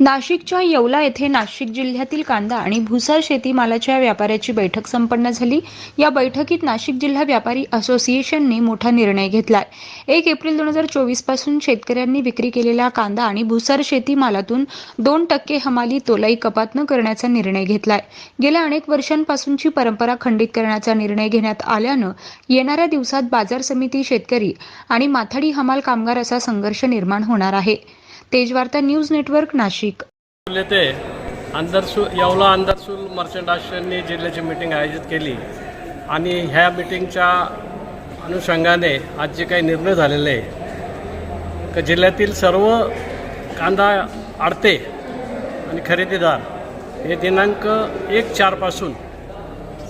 नाशिकच्या येवला येथे नाशिक जिल्ह्यातील कांदा आणि भुसार शेतीमालाच्या व्यापाऱ्याची बैठक संपन्न झाली. या बैठकीत नाशिक जिल्हा व्यापारी असोसिएशनने मोठा निर्णय घेतलाय. एक एप्रिल दोन हजार चोवीसपासून शेतकऱ्यांनी विक्री केलेल्या कांदा आणि भुसार शेतीमालातून दोन टक्के हमाली तोलाई कपात न करण्याचा निर्णय घेतलाय. गेल्या अनेक वर्षांपासूनची परंपरा खंडित करण्याचा निर्णय घेण्यात आल्यानं येणाऱ्या दिवसात बाजार समिती शेतकरी आणि माथाडी हमाल कामगार असा संघर्ष निर्माण होणार आहे. Tejvarta news network Nashik. ते आंदरसू येवला आंदरसूल मर्चंट असोसिएशनने जिल्ह्याची मीटिंग आयोजित केली. आणि ह्या मिटिंगच्या अनुषंगाने आज जे काही निर्णय झालेले आहे का जिल्ह्यातील सर्व कांदा आडते आणि खरेदीदार हे दिनांक एक चारपासून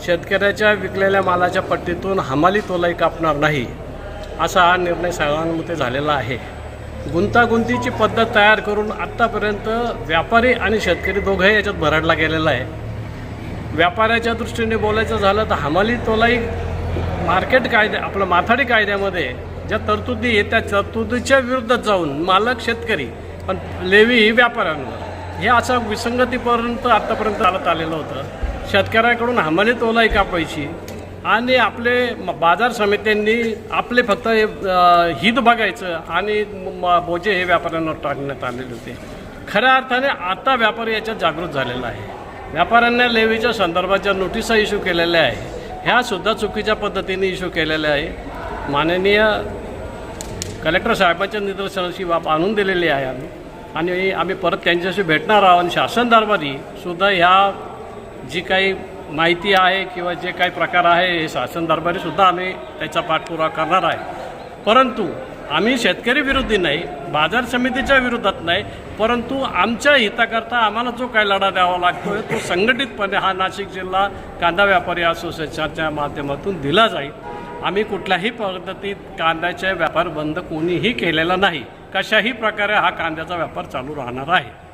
शेतकऱ्याच्या विकलेल्या मालाच्या पट्टीतून हमाली तोलाई कापणार नाही असा हा निर्णय सर्वांमध्ये झालेला आहे. गुंतागुंतीची पद्धत तयार करून आत्तापर्यंत व्यापारी आणि शेतकरी दोघंही याच्यात भरडला गेलेला आहे. व्यापाऱ्याच्या दृष्टीने बोलायचं झालं तर हमाली तोलाई मार्केट कायद्या आपलं माथाडी कायद्यामध्ये ज्या तरतुदी आहेत त्या तरतुदीच्या विरुद्ध जाऊन मालक शेतकरी पण लेवी ही व्यापाऱ्यांवर. हे असं विसंगतीपर्यंत आत्तापर्यंत चालत आलेलं होतं. शेतकऱ्याकडून हमाली तोलाई कापायची आणि आपले बाजार समित्यांनी आपले फक्त हे, हित बघायचं आणि म- बोजे हे व्यापाऱ्यांवर टाकण्यात आलेले होते. खऱ्या अर्थाने आता व्यापारी याच्यात जागृत झालेला आहे. व्यापाऱ्यांना लेवीच्या संदर्भाच्या नोटिसा इश्यू केलेल्या आहे. ह्यासुद्धा चुकीच्या पद्धतीने इश्यू केलेल्या आहे. माननीय कलेक्टर साहेबांच्या निदर्शनाची बाब आणून दिलेली आहे आम्ही. आणि आम्ही परत त्यांच्याशी भेटणार आहोत आणि शासन दरबारी सुद्धा ह्या जी काही माहिती आहे किंवा जे काही प्रकार आहे हे शासन दरबारीसुद्धा आम्ही त्याचा पाठपुरावा करणार आहे. परंतु आम्ही शेतकरी विरोधी नाही बाजार समितीच्या विरोधात नाही परंतु आमच्या हिताकरता आम्हाला जो काही लढा द्यावा लागतो तो संघटितपणे हा नाशिक जिल्हा कांदा व्यापारी असोसिएशनच्या माध्यमातून दिला जाईल. आम्ही कुठल्याही पद्धतीत कांद्याचे व्यापार बंद कोणीही केलेला नाही. कशाही प्रकारे हा कांद्याचा व्यापार चालू राहणार आहे.